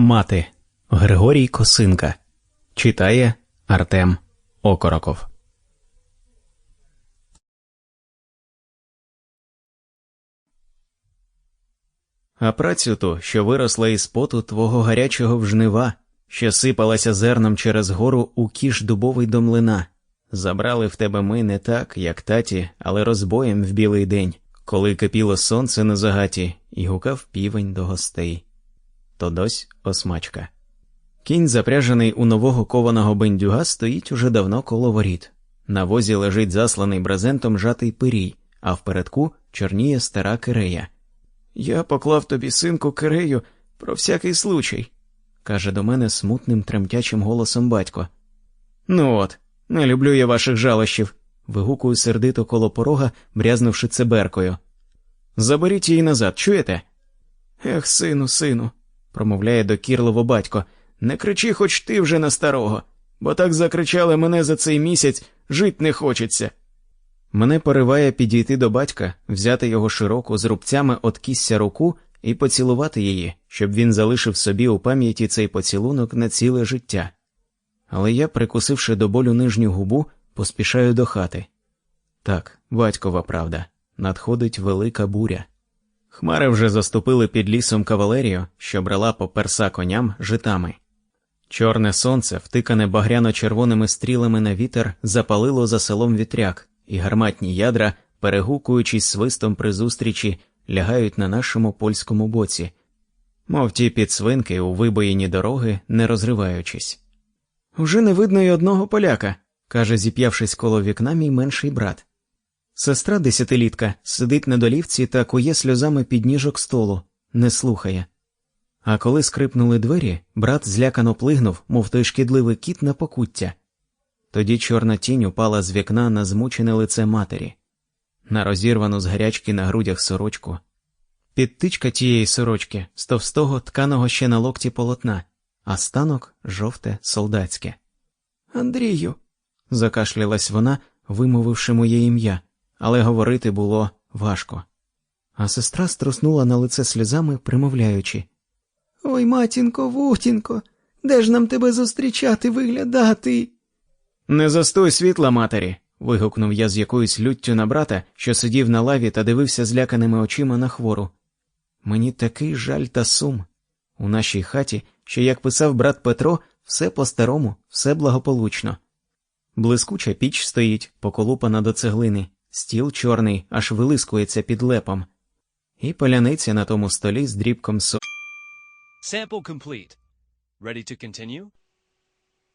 Мати Григорій Косинка читає Артем Окороков. А працю ту, що виросла із поту твого гарячого вжнива, що сипалася зерном через гору у кіш дубовий до млина, забрали в тебе ми не так, як таті, але розбоєм в білий день, коли кипіло сонце на загаті, і гукав півень до гостей. То дось осмачка. Кінь, запряжений у нового кованого бендюга, стоїть уже давно коло воріт. На возі лежить засланий брезентом жатий пирій, а впередку чорніє стара кирея. Я поклав тобі, синку, кирею, про всякий случай, каже до мене смутним тремтячим голосом батько. Ну от, не люблю я ваших жалощів, вигукую сердито коло порога, брязнувши циберкою. Заберіть її назад, чуєте? Ех, сину, сину, промовляє докірливо батько, не кричи хоч ти вже на старого, бо так закричали мене за цей місяць, жить не хочеться. Мене пориває підійти до батька, взяти його широку з рубцями от кісся руку і поцілувати її, щоб він залишив собі у пам'яті цей поцілунок на ціле життя. Але я, прикусивши до болю нижню губу, поспішаю до хати. Так, батькова правда, надходить велика буря. Хмари вже заступили під лісом кавалерію, що брала по перса коням житами. Чорне сонце, втикане багряно-червоними стрілами на вітер, запалило за селом вітряк, і гарматні ядра, перегукуючись свистом при зустрічі, лягають на нашому польському боці, мов ті підсвинки у вибоїні дороги, не розриваючись. Уже не видно й одного поляка, каже, зіп'явшись коло вікна мій менший брат. Сестра десятилітка сидить на долівці та кує сльозами під ніжок столу, не слухає. А коли скрипнули двері, брат злякано плигнув, мов той шкідливий кіт на покуття. Тоді чорна тінь упала з вікна на змучене лице матері, на розірвану з гарячки на грудях сорочку. Підтичка тієї сорочки з товстого тканого ще на локті полотна, а станок жовте солдатське. Андрію. закашлялась вона, вимовивши моє ім'я, але говорити було важко. А сестра струснула на лице сльозами, примовляючи Ой, матінко, вутінко, де ж нам тебе зустрічати, виглядати? Не застой світла, матері. вигукнув я з якоюсь люттю на брата, що сидів на лаві та дивився зляканими очима на хвору. Мені такий жаль та сум. У нашій хаті, що, як писав брат Петро, все по-старому, все благополучно. Блискуча піч стоїть, поколупана до цеглини, стіл чорний, аж вилискується під лепом, і поляниця на тому столі з дрібком со. Sample complete. Ready to continue?